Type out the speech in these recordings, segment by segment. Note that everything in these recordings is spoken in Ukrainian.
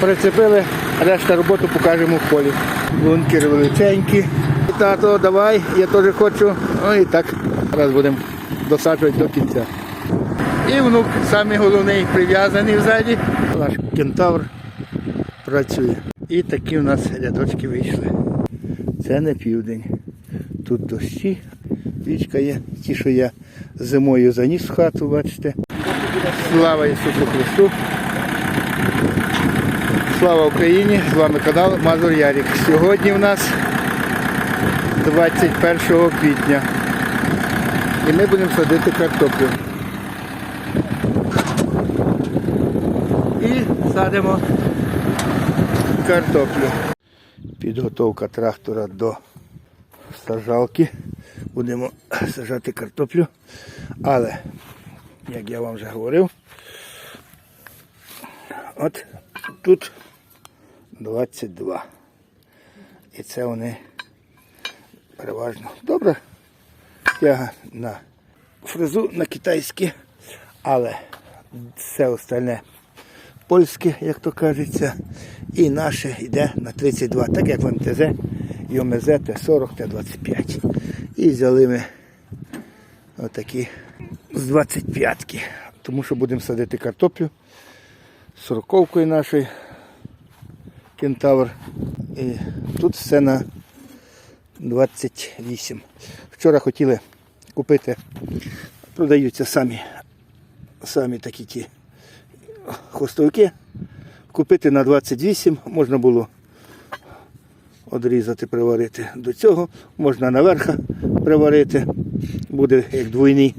Прицепили, решта роботи покажемо в полі. Бункери величенькі. Тато, давай, я теж хочу. Ну і так, зараз будемо досаджувати до кінця. І внук самий головний прив'язаний ззаді. Наш кентавр працює. І такі в нас рядочки вийшли. Це не південь. Тут дощі, річка є, ті, що я зимою заніс в хату, бачите. Слава Ісусу Христу! Слава Україні! З вами канал Мазур Ярік. Сьогодні в нас 21 квітня. І ми будемо садити картоплю. І садимо картоплю. Підготовка трактора до сажалки. Будемо сажати картоплю. Але, як я вам вже говорив, от тут 22. І це вони переважно добре. Тяга на фрезу на китайські, але все остальне польське, як то кажеться, і наше йде на 32, так як в МТЗ і ОМЗ Т40, Т25. І взяли ми отакі з 25-ки, тому що будемо садити картоплю з сороковкою нашої кентавр. І тут все на 28. Вчора хотіли купити, продаються самі, самі такі ті хвостовики. Купити на 28 можна було одрізати, приварити до цього, можна наверх приварити, буде як двойний,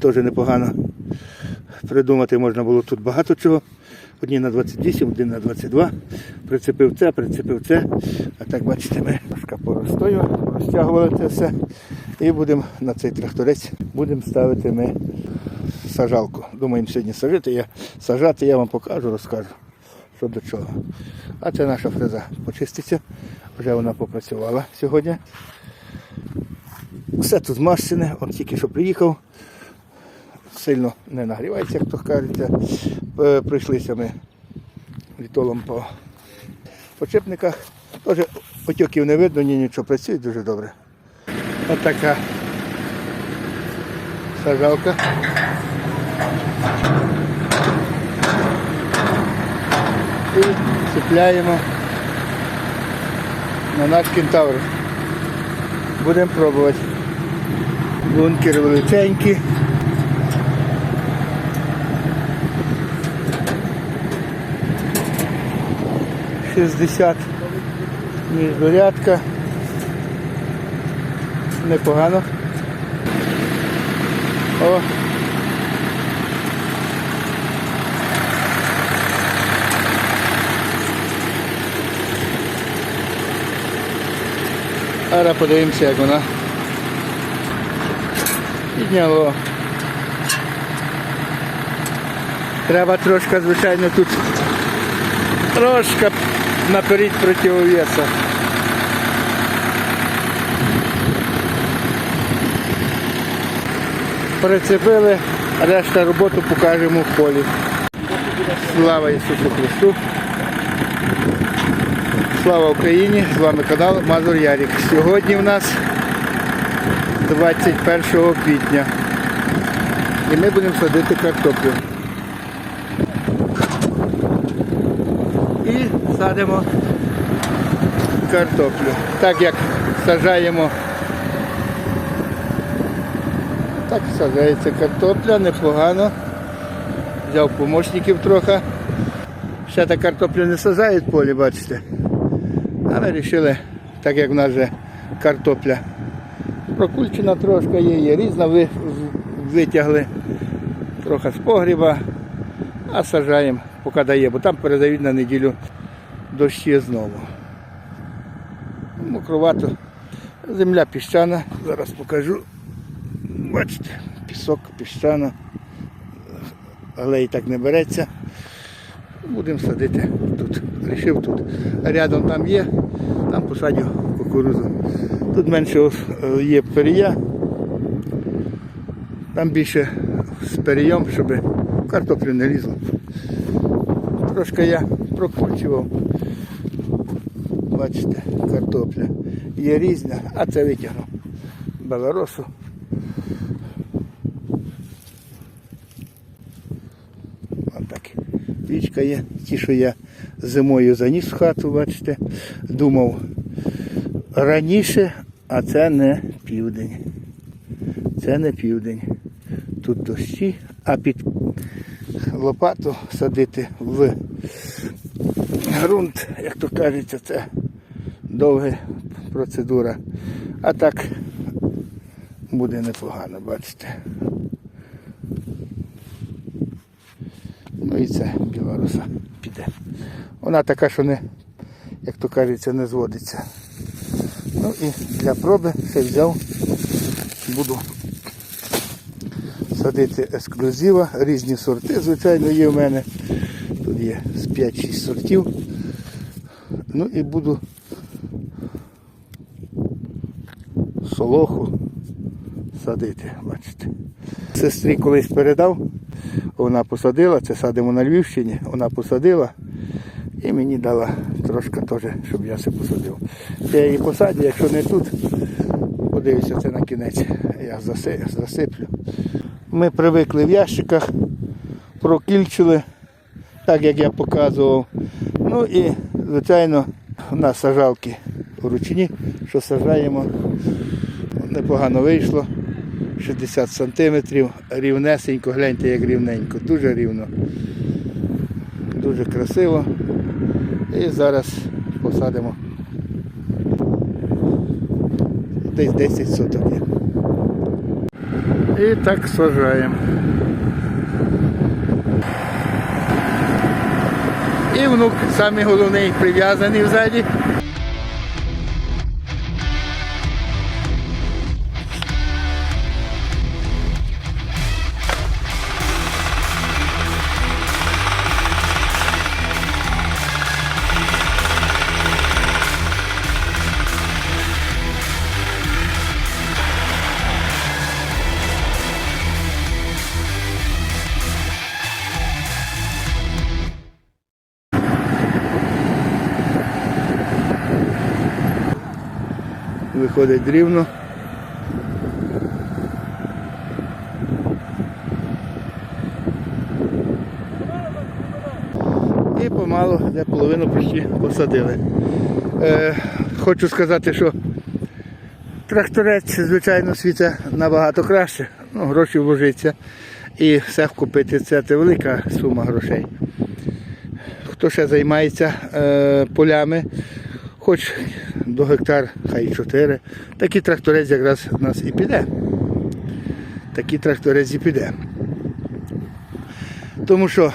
теж непогано придумати можна було тут багато чого. Одні на 28, один на 22. Прицепив це, прицепив це. А так бачите, ми трошки поростою, розтягували це все. І будемо на цей тракторець будемо ставити ми сажалку. Думаємо сьогодні сажати. Я, сажати я вам покажу, розкажу, що до чого. А це наша фреза почиститься. Вже вона попрацювала сьогодні. Все тут змащене, он тільки що приїхав сильно не нагрівається, як то кажеться. Е, Пройшлися ми літолом по почепниках. Теж потьоків не видно, ні нічого працює дуже добре. Ось така сажалка. І цепляємо на наш кентавр. Будемо пробувати. Бункери величенькі. Шістдесят міждорядка. Непогано. О. Зараз подивимося, як вона підняло. Треба трошки, звичайно, тут трошки наперед противовеса. Прицепили, решта роботи покажемо в полі. Слава Ісусу Христу! Слава Україні! З вами канал Мазур Ярік. Сьогодні в нас 21 квітня. І ми будемо садити картоплю. Садимо картоплю. Так як сажаємо, так саджається картопля, непогано. Взяв помощників трохи. Ще та картоплю не сажають в полі, бачите. Але вирішили, так як в нас вже картопля прокульчена трошки є, є різна, ви- витягли трохи з погріба, а сажаємо, поки дає, бо там передають на неділю дощі знову. Мокровато. Земля піщана, зараз покажу. Бачите, пісок, піщана, але і так не береться. Будемо садити тут. Рішив тут. Рядом там є, там посадю кукурузу. Тут менше є перія, там більше з перієм, щоб картоплю не лізло. Трошки я прокручував. Бачите, картопля. Є різна, а це витягнув. Белоросу. Отак. Пічка є. Ті, що я зимою заніс в хату, бачите, думав раніше, а це не південь. Це не південь. Тут дощі, а під лопату садити в ґрунт, як то кажеться, це довга процедура. А так буде непогано, бачите. Ну і це білоруса піде. Вона така, що не, як то кажеться, не зводиться. Ну і для проби ще взяв, буду садити ексклюзива, різні сорти, звичайно, є в мене. Тут є з 5-6 сортів. Ну і буду солоху садити, бачите. Сестрі колись передав, вона посадила, це садимо на Львівщині, вона посадила і мені дала трошки теж, щоб я це посадив. Я її посадю, якщо не тут, подивлюся це на кінець, я засиплю. Ми привикли в ящиках, прокільчили, так як я показував. Ну і, звичайно, у нас сажалки ручні, що сажаємо. Непогано вийшло. 60 сантиметрів, рівнесенько, гляньте, як рівненько, дуже рівно. Дуже красиво. І зараз посадимо десь 10 соток. І так сажаємо. І внук самий головний прив'язаний ззаді. Виходить рівно. І помалу де половину почти посадили. Е, хочу сказати, що тракторець, звичайно, світа набагато краще. Ну, гроші вложиться. І все вкупити це, це велика сума грошей. Хто ще займається е, полями, хоч до гектар, хай 4. Такий тракторець якраз у нас і піде. Такий тракторець і піде. Тому що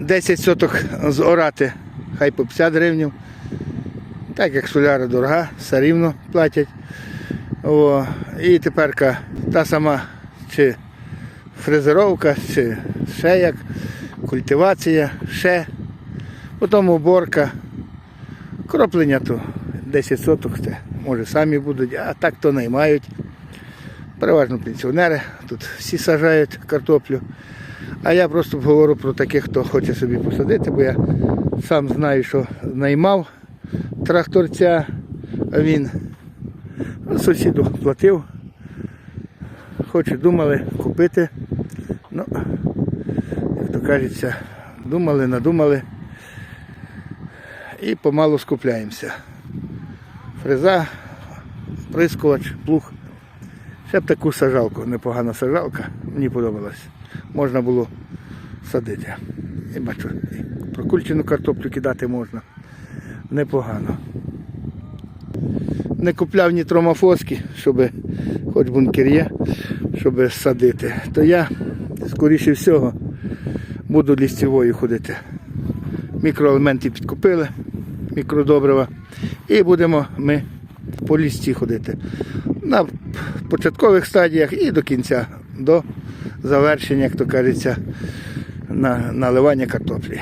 10 соток зорати, хай по 50 гривень. Так як соляра дорога, все рівно платять. О, і тепер та сама чи фрезеровка, чи ще як, культивація, ще, потім уборка, кроплення то 10 соток, це може самі будуть, а так то наймають. Переважно пенсіонери, тут всі сажають картоплю. А я просто говорю про таких, хто хоче собі посадити, бо я сам знаю, що наймав тракторця, а він сусіду платив. Хоч і думали купити. Ну, як то кажеться, думали, надумали і помалу скупляємося. Фреза, прискувач, плуг. Ще б таку сажалку, непогана сажалка, мені подобалась. Можна було садити. І бачу, прокульчену картоплю кидати можна. Непогано. Не купляв ні тромофоски, щоб хоч бункер є, щоб садити. То я, скоріше всього, буду лістєвою ходити. Мікроелементи підкупили, мікродобрива. І будемо ми по лісті ходити. На початкових стадіях і до кінця, до завершення, як то кажеться, на наливання картоплі.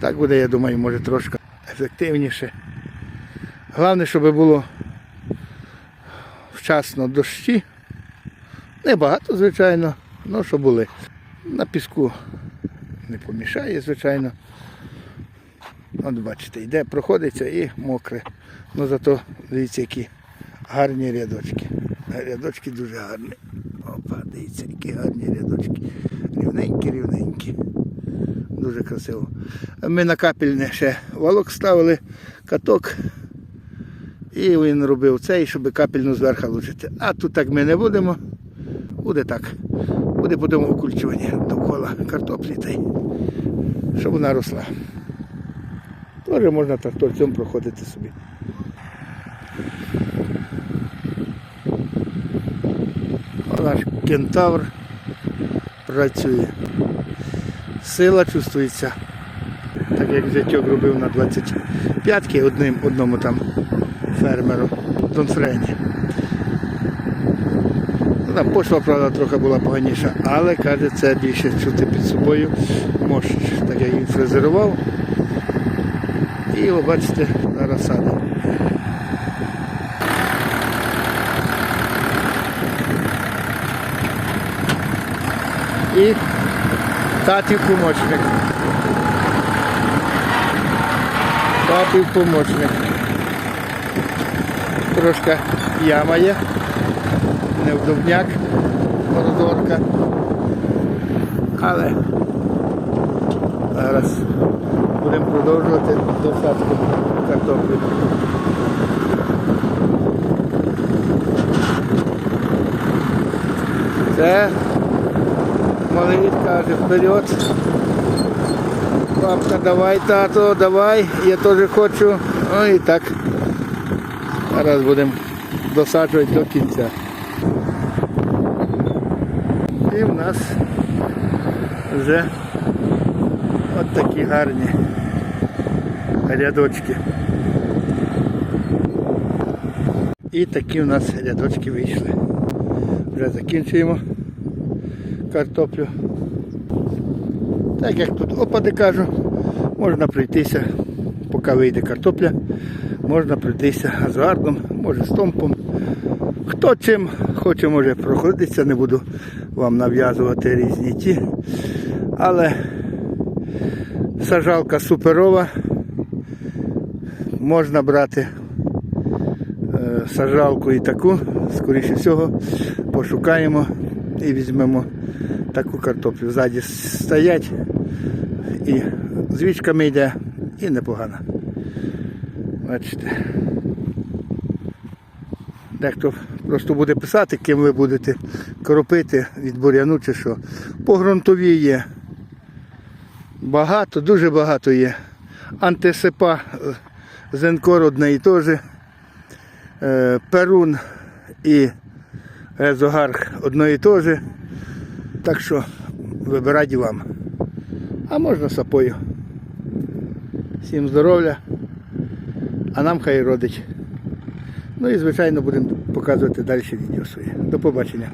Так буде, я думаю, може трошки ефективніше. Головне, щоб було вчасно дощі. Небагато, звичайно, але щоб були. На піску не помішає, звичайно. От бачите, йде, проходиться і мокре. Ну зато дивіться, які гарні рядочки. Рядочки дуже гарні. Опа, дивіться, які гарні рядочки. Рівненькі, рівненькі. Дуже красиво. Ми на капельне ще валок ставили, каток. І він робив цей, щоб капельну зверху лучити. А тут так ми не будемо. Буде так. Буде потім окульчування довкола картоплі, щоб вона росла. Теж можна тракторцем проходити собі. Наш кентавр працює. Сила чувствується. Так як зятьок робив на 25-ки одним, одному там фермеру Донфрені. Ну, Там пошла, правда, трохи була поганіша, але каже, це більше чути під собою мощ. Так як він фрезерував. І ви бачите, зараз садить. І татів помічник. Татів помічник. Трошки яма є, невдовняк, морозорка. Але зараз будемо продовжувати досадку картоплі. Це малий каже вперед. Папка, давай, тато, давай, я теж хочу. Ну і так. Зараз будемо досаджувати до кінця. І в нас вже такі гарні рядочки. І такі у нас рядочки вийшли. Вже закінчуємо картоплю. Так як тут опади кажу, можна пройтися, поки вийде картопля, можна пройтися азуардом, може стомпом. Хто чим хоче, може проходитися, не буду вам нав'язувати різні ті. Але сажалка суперова. Можна брати е, сажалку і таку, скоріше всього, пошукаємо і візьмемо таку картоплю. Ззаді стоять і з вічками йде і непогано. Бачите. Дехто просто буде писати, ким ви будете кропити від буряну чи що. По ґрунтовій є. Багато, дуже багато є. Антисипа е, зенкор одне і те же. Е, Перун і Резогарх одно і те. Так що вибирайте вам. А можна сапою. Всім здоров'я. А нам хай родить. Ну і звичайно будемо показувати далі відео своє. До побачення.